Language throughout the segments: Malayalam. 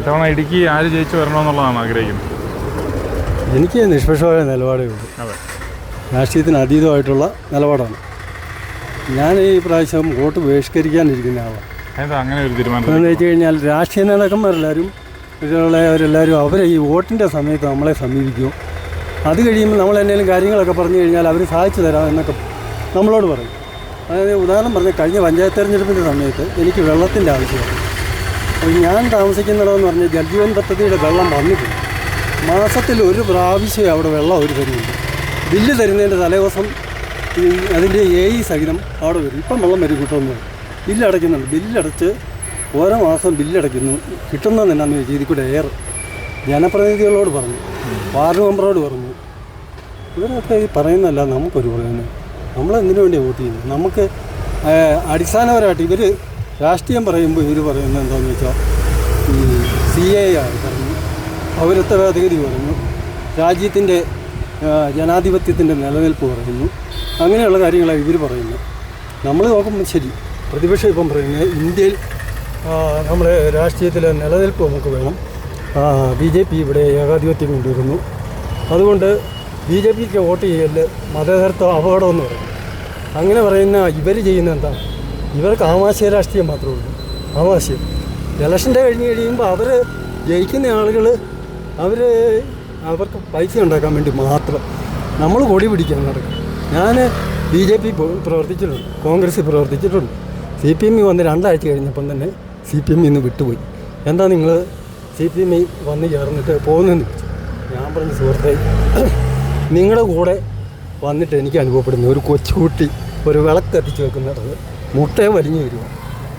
ഇത്തവണ ഇടുക്കി ആര് ജയിച്ചു വരണമെന്നുള്ളതാണ് ആഗ്രഹിക്കുന്നത്. എനിക്ക് നിഷ്പക്ഷമായ നിലപാടേ ഉള്ളൂ. അതെ. രാഷ്ട്രീയത്തിന് അതീതമായിട്ടുള്ള നിലപാടാണ്. ഞാൻ ഈ പ്രാവശ്യം വോട്ട് ബഹിഷ്കരിക്കാനിരിക്കുന്ന ആളാണ്. അങ്ങനെ ഒരു തീരുമാനം? എന്ന് വെച്ച് കഴിഞ്ഞാൽ രാഷ്ട്രീയ നേതാക്കന്മാരെല്ലാവരും അവരെല്ലാവരും അവരെ ഈ വോട്ടിന്റെ സമയത്ത് നമ്മളെ സമീപിക്കും. അത് കഴിയുമ്പോൾ നമ്മൾ എന്തെങ്കിലും കാര്യങ്ങളൊക്കെ പറഞ്ഞു കഴിഞ്ഞാൽ അവർ സഹായിച്ചു തരാം എന്നൊക്കെ നമ്മളോട് പറയും. അതായത് ഉദാഹരണം പറഞ്ഞാൽ കഴിഞ്ഞ പഞ്ചായത്ത് തെരഞ്ഞെടുപ്പിന്റെ സമയത്ത് എനിക്ക് വെള്ളത്തിന്റെ ആവശ്യമാണ്. ഞാൻ താമസിക്കുന്നിടമെന്ന് പറഞ്ഞാൽ ജൽജീവൻ പദ്ധതിയുടെ വെള്ളം വന്നിട്ടില്ല. മാസത്തിൽ ഒരു പ്രാവശ്യം അവിടെ വെള്ളം അവർ തരുന്നുണ്ട്. ബില്ല് തരുന്നതിന്റെ തലേദിവസം അതിന്റെ എ ഇ സഹിതം അവിടെ വരും. ഇപ്പം വെള്ളം വരും കിട്ടുമെന്ന് ബില്ലടയ്ക്കുന്നുണ്ട് ബില്ലടച്ച് ഓരോ മാസം ബില്ലടയ്ക്കുന്നു കിട്ടുന്നത് എന്നാന്ന് ചോദിച്ചാൽ ഇതിൽ കൂടെ ജനപ്രതിനിധികളോട് പറഞ്ഞു. വാർഡ് മെമ്പറോട് പറഞ്ഞു. ഇവരൊക്കെ ഈ പറയുന്നതല്ല നമുക്കൊരു പ്രയോജനം നമ്മളെന്തിനു വേണ്ടി വോട്ട് ചെയ്യുന്നു നമുക്ക് അടിസ്ഥാനപരമായിട്ട് ഇവർ രാഷ്ട്രീയം പറയുമ്പോൾ ഇവർ പറയുന്നത് എന്താണെന്ന് വെച്ചാൽ ഈ സി എ ആയി പറഞ്ഞു പൗരത്വ ഭേദഗതി പറഞ്ഞു രാജ്യത്തിന്റെ ജനാധിപത്യത്തിന്റെ നിലനിൽപ്പ് പറയുന്നു. അങ്ങനെയുള്ള കാര്യങ്ങളാണ് ഇവർ പറയുന്നത് നമ്മൾ നോക്കുമ്പോൾ ശരി പ്രതിപക്ഷം ഇപ്പം പറയുന്നത് ഇന്ത്യയിൽ നമ്മുടെ രാഷ്ട്രീയത്തിലെ നിലനിൽപ്പ് നമുക്ക് വേണം. ബി ജെ പി ഇവിടെ ഏകാധിപത്യം കൊണ്ടുവരുന്നു. അതുകൊണ്ട് ബി ജെ പിക്ക് വോട്ട് ചെയ്യൽ മതേതരത്വ അപകടമെന്ന് പറയും. അങ്ങനെ പറയുന്ന ഇവർ ചെയ്യുന്ന എന്താ? ഇവർക്ക് ആമാശയ രാഷ്ട്രീയം മാത്രമേ ഉള്ളൂ. ആമാശയം. ഇലക്ഷന്റെ കഴിഞ്ഞ് കഴിയുമ്പോൾ അവർ ജയിക്കുന്ന ആളുകൾ അവർ അവർക്ക് പൈസ ഉണ്ടാക്കാൻ വേണ്ടി മാത്രം നമ്മൾ കൊടി പിടിക്കാൻ നടക്കും. ഞാൻ ബി ജെ പി പ്രവർത്തിച്ചിട്ടുണ്ട് കോൺഗ്രസ്സിൽ പ്രവർത്തിച്ചിട്ടുണ്ട്. സി പി എം വന്ന് രണ്ടാഴ്ച കഴിഞ്ഞപ്പം തന്നെ സി പി എം ഇന്ന് വിട്ടുപോയി. എന്താ നിങ്ങൾ സി പി എം വന്ന് ചേർന്നിട്ട് പോകുന്നതെന്ന് ഞാൻ പറഞ്ഞ സുഹൃത്തെ നിങ്ങളുടെ കൂടെ വന്നിട്ട് എനിക്ക് അനുഭവപ്പെടുന്നു ഒരു കൊച്ചുകുട്ടി ഒരു വിളക്ക് കത്തിച്ച് വെക്കുന്നിടത്ത് മുട്ടയെ വലിഞ്ഞു വരിക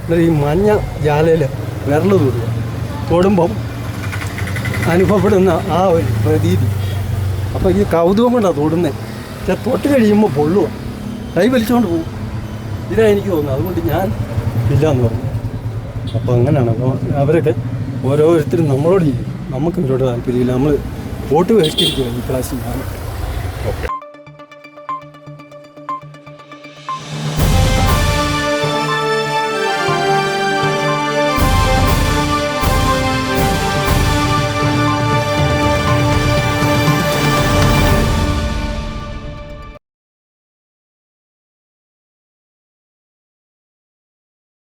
എന്നിട്ട് ഈ മഞ്ഞ ജാലയിൽ വിരൽ തൊടുക തൊടുമ്പം അനുഭവപ്പെടുന്ന ആ ഒരു പ്രതീതി. അപ്പോൾ ഈ കൗതുകം കൊണ്ടാണ് തൊടുന്നത് തൊട്ട് കഴിയുമ്പോൾ പൊള്ളുക കൈ വലിച്ചുകൊണ്ട് പോകും ഇതാ എനിക്ക് തോന്നുന്നത്. അതുകൊണ്ട് ഞാൻ ഇല്ല എന്ന് പറഞ്ഞു. അപ്പോൾ അങ്ങനെയാണ്. അപ്പോൾ അവരൊക്കെ ഓരോരുത്തരും നമ്മളോട് ചെയ്യും. നമുക്ക് ഇവരോട് താല്പര്യമില്ല. നമ്മൾ വോട്ട് ബഹിഷ്കരിക്കുക ഈ പ്രാവശ്യം ഞാൻ. ഓക്കെ.